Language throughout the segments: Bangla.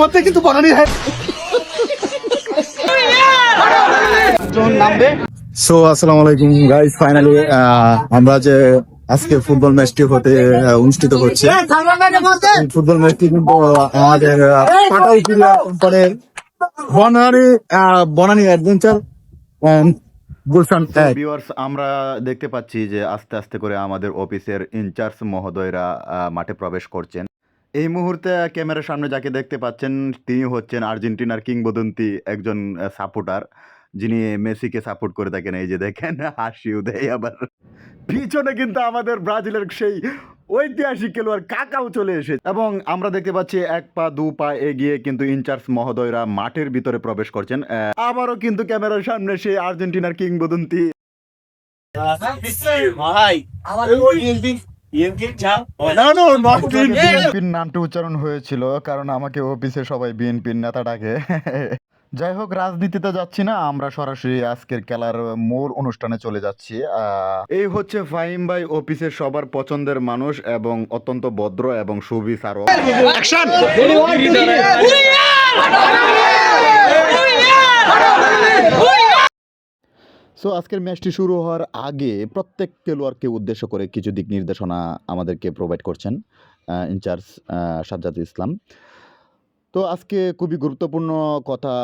মধ্যে কিন্তু বনানি হয়। নামবে। সো আসসালামু আলাইকুম গাইস ফাইনালি আমরা যে আজকে ফুটবল ম্যাচটি হতে অনুষ্ঠিত হচ্ছে। ফুটবল ম্যাচটি কিন্তু আমাদের পাটালপুরিয়া কোম্পানির বনানী বনানী অ্যাডভেঞ্চার গুলশান ভিউয়ার্স আমরা দেখতে পাচ্ছি যে আস্তে আস্তে করে আমাদের অফিসের ইনচার্জ মহোদয়রা আহ, মাঠে প্রবেশ করছেন। এই মুহূর্তে ক্যামেরার সামনে যাকে দেখতে পাচ্ছেন তিনি হচ্ছেন আর্জেন্টিনার কিংবদন্তি একজন সাপোর্টার যিনি মেসিকে সাপোর্ট করে থাকেন এই যে দেখেন হাসিও দেয় আবার পিছনে কিন্তু আমাদের ব্রাজিলের সেই ঐতিহাসিক খেলোয়াড় কাকাও চলে এসেছে এবং আমরা দেখতে পাচ্ছি এক পা দু পা এগিয়ে কিন্তু ইনচার্জ মহোদয়রা মাঠের ভিতরে প্রবেশ করছেন আবারও কিন্তু ক্যামেরার সামনে সেই আর্জেন্টিনার কিংবদন্তি বিএনপির নামটা উচ্চারণ হয়েছিল কারণ আমাকে অফিসে সবাই বিএনপির নেতা ডাকে যাই হোক রাজনীতিতে যাচ্ছি না আমরা সরাসরি আজকের খেলার মূল অনুষ্ঠানে চলে যাচ্ছি আহ, এই হচ্ছে ফাহিম ভাই অফিসের সবার পছন্দের মানুষ এবং অত্যন্ত ভদ্র এবং সুবিচারক সো আজকের ম্যাচটি শুরু হওয়ার আগে প্রত্যেক খেলোয়াড়কে উদ্দেশ্য করে কিছু দিক নির্দেশনা আমাদেরকে প্রোভাইড করছেন ইনচার্জ সাজ্জাদ ইসলাম। তো আজকে খুবই গুরুত্বপূর্ণ কথা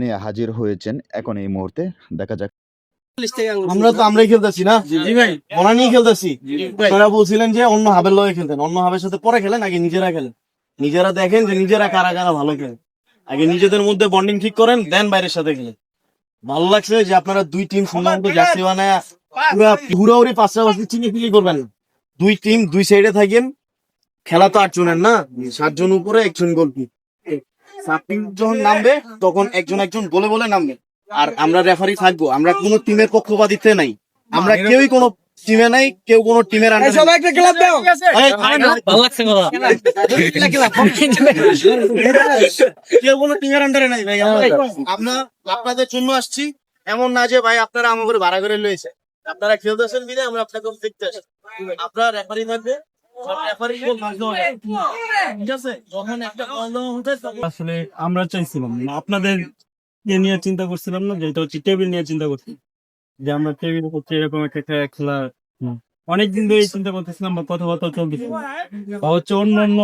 নিয়ে হাজির হয়েছেন এখন এই মুহূর্তে। দেখা যাক। আমরা তো আমরাই খেলতেছি না? জি ভাই বনানি খেলতেছি। আপনারা বলছিলেন যে অন্য হাবের লয়ে খেলতেন। অন্য হাবের সাথে পরে খেলেন আগে নিজেরা খেলেন। নিজেরা দেখেন যে নিজেরা কারা কারা ভালো খেলে। আগে নিজেদের মধ্যে বন্ডিং ঠিক করেন দেন বাইরের সাথে খেলেন। ভালো লাগছে যে আপনারা দুই টিম সুন্দর জার্সি বানায় পুরা হুড়াহুড়ি পাঁচটি চিনি ফিনি করবেন। না দুই টিম দুই সাইডে থাকেন। খেলা তো আট জনের না? সাতজন উপরে একজন গোলকি সাত টিম যখন নামবে তখন একজন একজন বলে বলে নামবে। আর আমরা রেফারি থাকব আমরা কোনো টিমের পক্ষপাতিতে নাই। আমরা কেউই কোনো টিমে নাই কেউ কোনো টিমের আন্ডারে সবাই একটা ক্লাব দাও। ভালো লাগছে কেউ কোনো টিমের আন্ডারে নাই ভাই আমরা আপনাদের জন্য আসছি। এমন না যে ভাই আপনারা আমাকে ভাড়া করে লয়েছে আপনারা খেলতেছেন বিদে আমরা আপনাকে দেখতে আসছি আপনারা রেফারি থাকবে আসলে আমরা চাইছিলাম না। আপনাদের নিয়ে চিন্তা করছিলাম না যেটা হচ্ছে টেবিল নিয়ে চিন্তা করছি। যে আমরা টেবিল করছি এরকম একটা খেলা অনেকদিন ধরে চিন্তা করতেছিলাম বা কথাবার্তা চলতেছিল হচ্ছে অন্য অন্য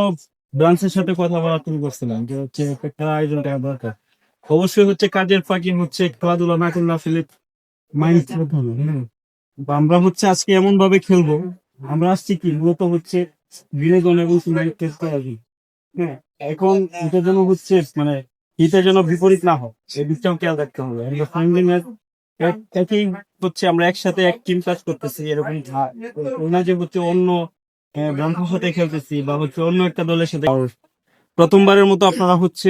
ব্রাঞ্চের সাথে কথা বলা শুরু করছিলাম যে হচ্ছে একটা খেলা আয়োজন করা দরকার। অবশ্যই হচ্ছে কাজের ফাঁকি হচ্ছে খেলাধুলা না করলে আসলে মাইন্ড হবে আমরা হচ্ছে আজকে এমন ভাবে খেলব আমরা আসছি কি মূলত হচ্ছে বিনোদন এবং মাইন্ড টেস্ট করা হ্যাঁ এখন এটা যেন হচ্ছে মানে হিতে যেন বিপরীত না হোক এই দিকটাও খেয়াল রাখতে হবে। একই হচ্ছে আমরা একসাথে এক টিম কাজ করতেছি এরকম না- যে হচ্ছে অন্য আহ, সাথে খেলতেছি বা হচ্ছে অন্য একটা দলের সাথে। প্রথমবারের মতো আপনারা হচ্ছে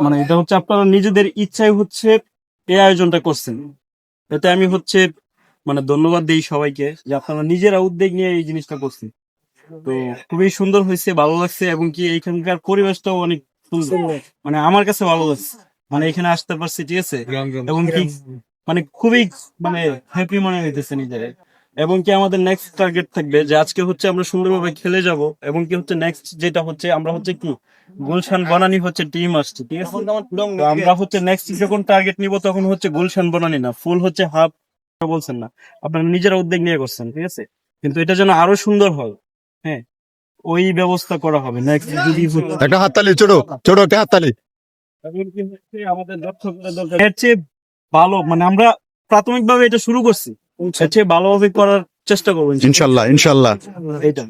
মানে এটা হচ্ছে আপনারা নিজেদের ইচ্ছায় হচ্ছে এই আয়োজনটা করছেন। এতে আমি হচ্ছে মানে ধন্যবাদ দিই সবাইকে যে আপনারা নিজেরা উদ্যোগ নিয়ে এই জিনিসটা করছেন। তো খুবই সুন্দর হয়েছে ভালো লাগছে এবং কি এইখানকার পরিবেশটাও অনেক সুন্দর। মানে আমার কাছে ভালো লাগছে। মানে এখানে আসতে পারছি ঠিক আছে? এবং কি মানে খুবই মানে হ্যাপি মনে হইতেছে নিজের। এবং কি আমাদের নেক্সট টার্গেট থাকবে যে আজকে হচ্ছে আমরা সুন্দরভাবে খেলে যাব এবং কি হচ্ছে নেক্সট যেটা হচ্ছে আমরা হচ্ছে কি গুলশান বনানি হচ্ছে টিম আসছে ঠিক আছে? আমরা হচ্ছে নেক্সট যখন টার্গেট নিব তখন হচ্ছে গুলশান বনানি না ফুল হচ্ছে হাফ বলছেন না। আপনারা নিজেরা উদ্যোগ নিয়ে করছেন ঠিক আছে? কিন্তু এটা যেন আরও সুন্দর হয় হ্যাঁ? ওই ব্যবস্থা করা হবে নেক্সট যদি হচ্ছে- একটা হাততালি ছোট ছোট একটা হাততালি। আমাদের দর্শকদের দরকার ভালো মানে আমরা প্রাথমিকভাবে এটা শুরু করছি। এর ভালোভাবে করার চেষ্টা করব ইনশাল্লাহ। ইনশাল্লাহ এটা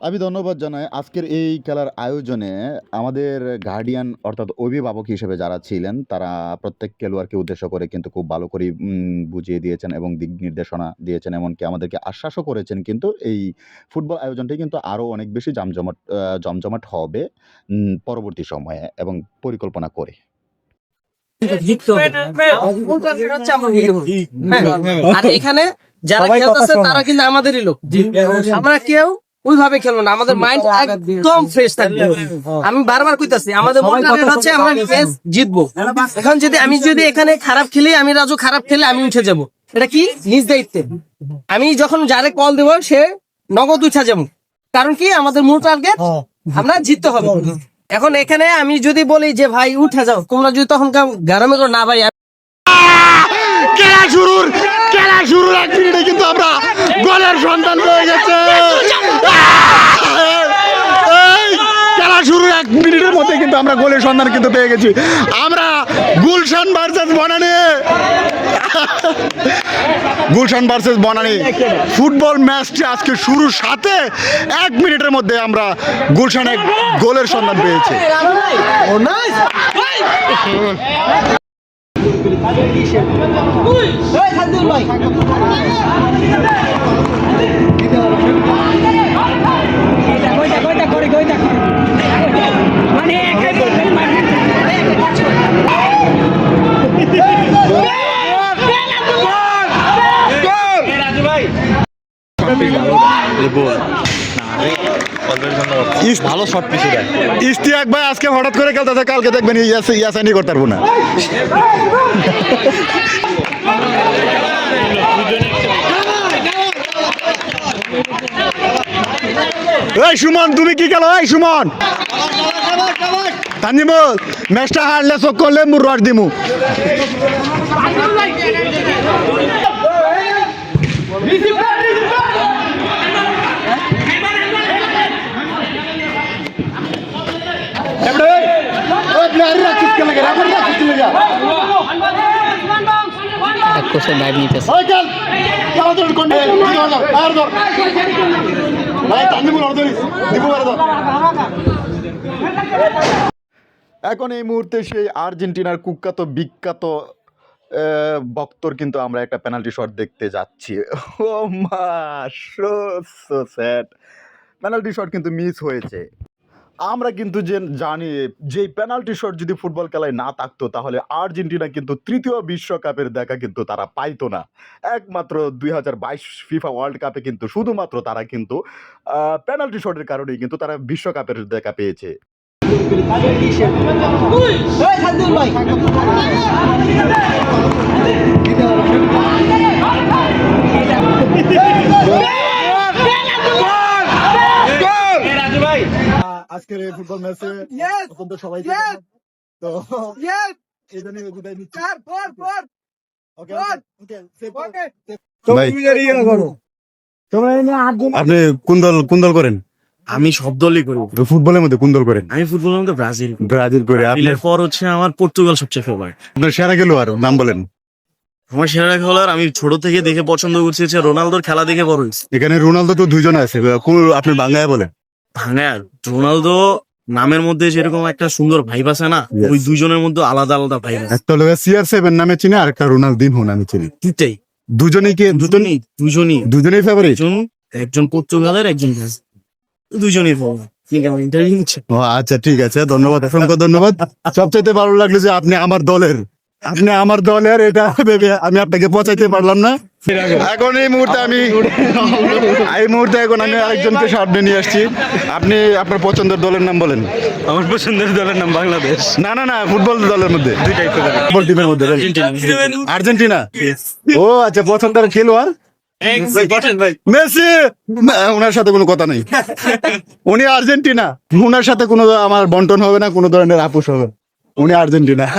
আমি ধন্যবাদ জানাই আজকের এই খেলার আয়োজনে আমাদের গার্ডিয়ান অর্থাৎ অভিভাবক হিসেবে যারা ছিলেন তারা প্রত্যেক খেলোয়াড়কে উদ্দেশ্য করে কিন্তু খুব ভালো করে উম, বুঝিয়ে দিয়েছেন এবং দিক নির্দেশনা দিয়েছেন এমনকি আমাদেরকে আশ্বাসও করেছেন কিন্তু এই ফুটবল আয়োজনটি কিন্তু আরও অনেক বেশি জমজমাট জমজমাট হবে পরবর্তী সময়ে এবং পরিকল্পনা করে। আর এখানে যারা খেলতেছে তারা কিন্তু আমাদেরই লোক। আমরা কেউ ওইভাবে খেলব না। আমাদের মাইন্ড একদম ফ্রেশ থাকবে। আমি বারবার কইতাছি আমাদের মন হচ্ছে আমরা ম্যাচ জিতবো। এখন যদি আমি যদি এখানে খারাপ খেলি আমি রাজু খারাপ খেলে আমি উঠে যাব। এটা কি? নিজ দায়িত্বে। আমি যখন যারে কল দেবো সে নগদ উঠে যাব। কারণ কি? আমাদের মূল টার্গেট আমরা জিততে হবে। এখন এখানে আমি যদি বলি যে, ভাই, উঠে যাও। তোমরা যদি তখন গ্রামে করো না, ভাই খেলা শুরুর খেলা শুরুর এক মিনিটে কিন্তু আমরা গোলের সন্ধান হয়ে গেছে। খেলা শুরুর এক মিনিটের মধ্যে কিন্তু আমরা গোলের সন্ধান কিন্তু পেয়ে গেছি। আমরা Gulshan versus Banani. Gulshan versus Banani. Football ম্যাচটি আজকে শুরুর সাথে এক মিনিটের মধ্যে আমরা গুলশানে গোলের সন্ধান পেয়েছি। ভালো শট পিছিয়ে দেয়। ইস্তিয়াক ভাই আজকে হঠাৎ করে খেলতেছে কালকে দেখবেন ইয়াসে ইয়াসানি করতে পারব না। এই সুমন তুমি কি খেলো? এই সুমন। তানিমুল ম্যাচটা হারলে চোখ করলে মুর রস দিমু। এখন এই মুহূর্তে সেই আর্জেন্টিনার কুখ্যাত বিখ্যাত আহ, বক্তর কিন্তু আমরা একটা পেনাল্টি শট দেখতে যাচ্ছি। ও মা so so sad penalty shot কিন্তু মিস হয়েছে। আমরা কিন্তু যে জানি যে পেনাল্টি শট যদি ফুটবল খেলায় না থাকতো তাহলে আর্জেন্টিনা কিন্তু তৃতীয় বিশ্বকাপের দেখা কিন্তু তারা পাইতো না একমাত্র দুই হাজার বাইশ ফিফা ওয়ার্ল্ড কাপে কিন্তু শুধুমাত্র তারা কিন্তু পেনাল্টি শটের কারণেই কিন্তু তারা বিশ্বকাপের দেখা পেয়েছে আজকের এই ফুটবল ম্যাচে অত্যন্ত সবাই তো এই জন্য বিদায় নিচ্ছি। ওকে ভাই আপনি কোন দল কোন দল করেন? আমি সব দলই করি। ফুটবলের মধ্যে কোন দল করেন? আমি ফুটবলের মধ্যে ব্রাজিল ব্রাজিল করে আপনি ব্রাজিলের পর হচ্ছে আমার পর্তুগাল সবচেয়ে ফেভারিট আপনার সেরা গেল আর নাম বলেন। আমার সেরা খেলোয়াড় আমি ছোট থেকে দেখে পছন্দ করছি হচ্ছে রোনালদোর খেলা দেখে বড় এখানে রোনালদো তো দুইজন আছে। আপনি বাংলায় বলেন। ভাঙার রোনালদো নামের মধ্যে যেরকম একটা সুন্দর ভাইব আছে না ওই দুজনের মধ্যে আলাদা আলাদা ভাইব আছে। একটা লোক সিআর সেভেন নামে চিনি আর একটা রোনালদিনহো নামে চিনি। দুটাই দুজনেই কি দুজনই দুজনই। দুজনেই ফেভারিট একজন একজন পর্তুগালের একজন দুজনই ফেভারিট আচ্ছা ঠিক আছে ধন্যবাদ অসংখ্য ধন্যবাদ। সবচাইতে ভালো লাগল যে আপনি আমার দলের। আপনি আমার দলের এটা ভেবে আমি আপনাকে পচাইতে পারলাম না। এখন এই মুহূর্তে আমি এই মুহূর্তে এখন আমি আরেকজনকে সামনে নিয়ে আসছি। আপনি আপনার পছন্দের দলের নাম বলেন। আমার পছন্দের দলের নাম বাংলাদেশ। না না না ফুটবল দলের মধ্যে। ফুটবল টিমের মধ্যে আর্জেন্টিনা। ও আচ্ছা পছন্দের খেলোয়াড়? মেসি! ওনার সাথে কোনো কথা নেই। উনি আর্জেন্টিনা। ওনার সাথে কোনো আমার বন্টন হবে না কোনো ধরনের আপোষ হবে। উনি আর্জেন্টিনা।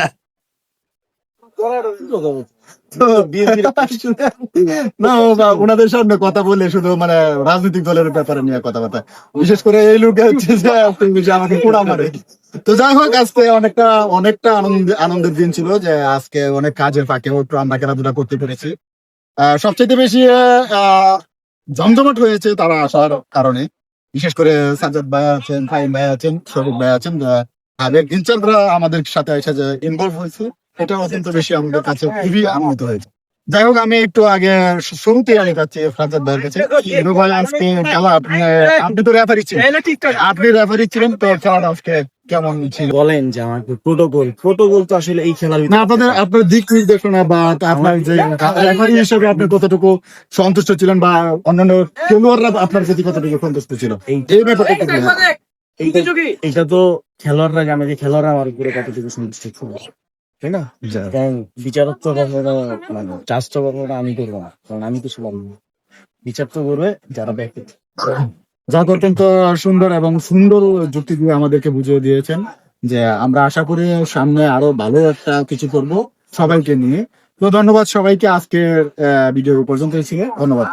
না ওনাদের সামনে কথা বলে শুধু মানে রাজনৈতিক দলের ব্যাপারে নিয়ে কথাবার্তা বিশেষ করে এই লোক হচ্ছে যে আমাকে পোড়া মারে তো যাই হোক আজকে অনেকটা অনেকটা আনন্দ আনন্দের দিন ছিল যে আজকে অনেক কাজের ফাঁকেও একটু আমরা খেলাধুলা করতে পেরেছি। সবচেয়ে বেশি জমজমাট হয়েছে তারা আসার কারণে। বিশেষ করে সাজাদ ভাই আছেন ফাইম ভাই আছেন শরীফ ভাই আছেন আহ, আগের আমাদের সাথে এসে যে ইনভলভ হয়েছে। এটা অত্যন্ত বেশি আমাদের কাছে খুবই আনন্দিত হয়েছে। যাই হোক আমি একটু আগে শু- শুরুতেই আমি যাচ্ছি ফ্রাজাদ ভাইয়ের কাছে। ভাই আজকে খেলা আপনি আপনি তো রেফারি ছিলেন। আপনি রেফারি ছিলেন তো খেলাটা আজকে কেমন ছিল? বলেন যে আমার প্রোটোকল প্রোটোকল তো আসলে এই খেলার না আপনাদের আপনার দিক নির্দেশনা বা আপনার যে রেফারি হিসেবে আপনি কতটুকু সন্তুষ্ট ছিলেন বা অন্যান্য খেলোয়াড়রা আপনার প্রতি কতটুকু সন্তুষ্ট ছিল? এই-। এইটা এইটা তো খেলোয়াড়রা জানে যে খেলোয়াড়রা আমার উপরে কতটুকু সন্তুষ্ট ছিল। তাই না? কারণ বিচারক তো কখনো মানে চাষ তো কখনো আমি করব না কারণ আমি তো ছিলাম না। বিচার তো করবে যারা ব্যক্তি। যা অত্যন্ত সুন্দর এবং সুন্দর যুক্তি দিয়ে আমাদেরকে বুঝিয়ে দিয়েছেন যে আমরা আশা করি সামনে আরও ভালো একটা কিছু করব সবাইকে নিয়ে। তো ধন্যবাদ সবাইকে আজকের ভিডিও পর্যন্ত ছিল। ধন্যবাদ।